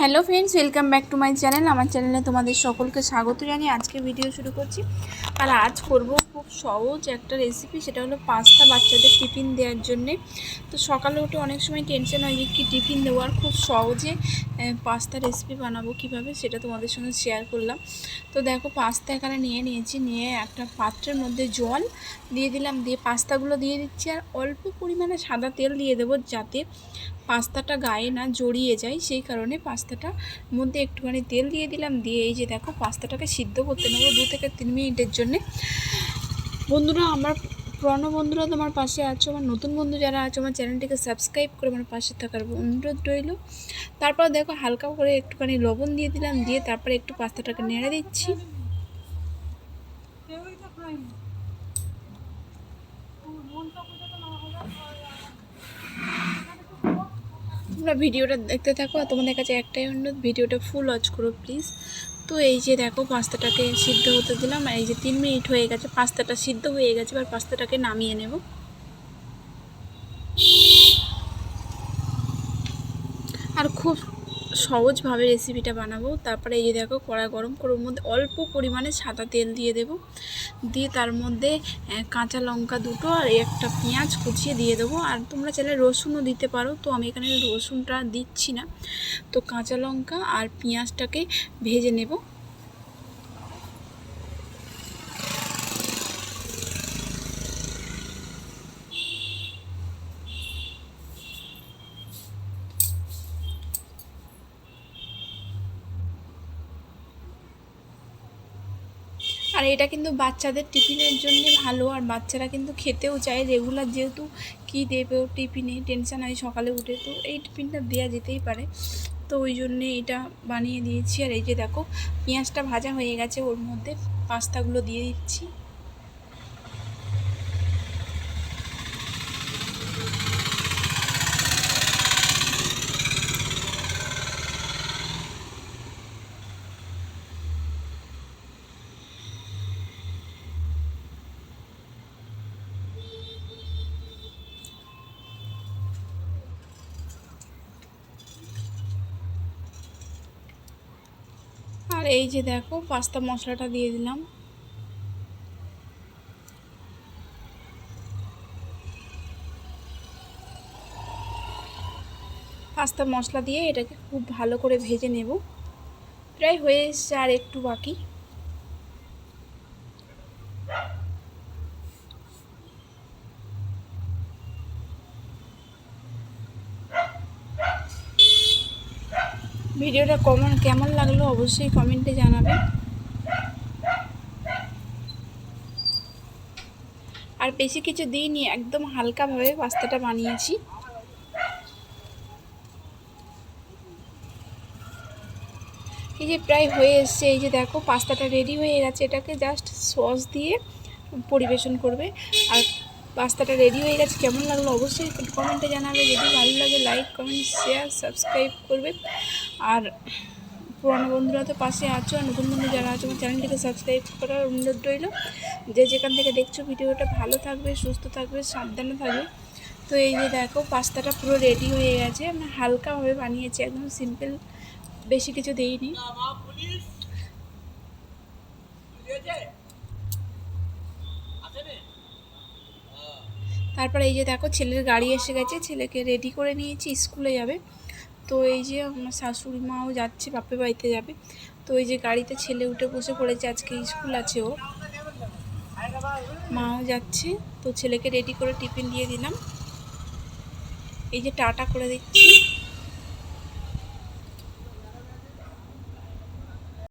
Hello friends, welcome back to my channel. আমার চ্যানেলে তোমাদের সকলকে স্বাগত জানিয়ে আজকে ভিডিও শুরু করছি। আর আজ করব খুব সহজ একটা রেসিপি সেটা হলো পাস্তা বাচ্চাদের টিফিন দেওয়ার জন্যে। তো সকালে উঠে অনেক সময় টেনশন হয় যে কী টিফিন দেবো আর খুব সহজে পাস্তা রেসিপি বানাবো কীভাবে সেটা তোমাদের সঙ্গে শেয়ার করলাম। তো দেখো পাস্তা এখানে নিয়ে নিয়েছি, নিয়ে একটা পাত্রের মধ্যে জল দিয়ে দিলাম, দিয়ে পাস্তাগুলো দিয়ে দিচ্ছি আর অল্প পরিমাণে সাদা তেল দিয়ে দেবো যাতে পাস্তাটা গায়ে না জড়িয়ে যায়, সেই কারণে পাস্তাটা মধ্যে একটুখানি তেল দিয়ে দিলাম। দিয়ে এই যে দেখো পাস্তাটাকে সিদ্ধ করতে নেব দু থেকে তিন মিনিটের জন্যে। বন্ধুরা, আমার পুরনো বন্ধুরা তোমার পাশে আছো, আমার নতুন বন্ধু যারা আছে, আমার চ্যানেলটিকে সাবস্ক্রাইব করে আমার পাশে থাকার অনুরোধ রইল। তারপর দেখো, হালকা করে একটুখানি লবণ দিয়ে দিলাম, দিয়ে তারপরে একটু পাস্তাটাকে নেড়ে দিচ্ছি। তোমরা ভিডিওটা দেখতে থাকো, আর তোমাদের কাছে একটাই অনুরোধ, ভিডিওটা ফুল ওয়াচ করো প্লিজ তো এই যে দেখো পাস্তাটাকে সিদ্ধ হতে দিলাম এই যে তিন মিনিট হয়ে গেছে, পাস্তাটা সিদ্ধ হয়ে গেছে, এবার পাস্তাটাকে নামিয়ে নেব। আর খুব সহজভাবে রেসিপিটা বানাবো। তারপরে এই যে দেখো, কড়া গরম করে ওর মধ্যে অল্প পরিমাণে সাদা তেল দিয়ে দেব। দিয়ে তার মধ্যে কাঁচা লঙ্কা দুটো আর একটা পেঁয়াজ কুচিয়ে দিয়ে দেবো। আর তোমরা চাইলে রসুনও দিতে পারো। তো আমি এখানে রসুনটা দিচ্ছি না। তো কাঁচা লঙ্কা আর পেঁয়াজটাকে ভেজে নেব। আর এটা কিন্তু বাচ্চাদের টিফিনের জন্য ভালো, আর বাচ্চারা কিন্তু খেতেও চায়। রেগুলার যেহেতু কী দেবে ও টিফিনে, টেনশান হয় সকালে উঠে তো এই টিফিনটা দেওয়া যেতেই পারে। তো ওই জন্যে এটা বানিয়ে দিয়েছি। আর এই যে দেখো, পেঁয়াজটা ভাজা হয়ে গেছে, ওর মধ্যে পাস্তাগুলো দিয়ে দিচ্ছি। এই যে দেখো, পাস্তা মশলাটা দিয়ে দিলাম। পাস্তা মশলা দিয়ে এটাকে খুব ভালো করে ভেজে নেব। প্রায় হয়ে এসছে আর একটু বাকি। ভিডিওটা কমন, কেমন লাগল অবশ্যই কমেন্টে জানাবে আর বেশি কিছু দিইনি, একদম হালকাভাবে পাস্তাটা বানিয়েছি। এই যে প্রায় হয়ে এসছে, এই যে দেখো, পাস্তাটা রেডি হয়ে গেছে, এটাকে জাস্ট সস দিয়ে পরিবেশন করবে। আর পাস্তাটা রেডি হয়ে গেছে। কেমন লাগল অবশ্যই কমেন্টে জানাবে। যদি ভালো লাগে লাইক কমেন্ট শেয়ার সাবস্ক্রাইব করবে। আর পুরনো বন্ধুরা তো পাশে আছো, আর নতুন বন্ধু যারা আছো, আমার চ্যানেলটিকে সাবস্ক্রাইব করার অনুরোধ রইল। যে যেখান থেকে দেখছ ভিডিওটা ভালো থাকবে, সুস্থ থাকবে, সাবধানে থাকবে। তো এই যে দেখো, পাস্তাটা পুরো রেডি হয়ে গেছে। আমি হালকাভাবে বানিয়েছি, একদম সিম্পল বেশি কিছু দিইনি। তারপরে এই যে দেখো ছেলের গাড়ি এসে গেছে, ছেলেকে রেডি করে নিয়েছি, স্কুলে যাবে। তো এই যে আমার শাশুড়ি মাও যাচ্ছে, বাপের বাড়িতে যাবে। তো এই যে গাড়িতে ছেলে উঠে বসে পড়েছে, আজকে স্কুল আছে ও। মাও যাচ্ছে, তো ছেলেকে রেডি করে টিফিন দিয়ে দিলাম। এই যে টাটা করে দিচ্ছি।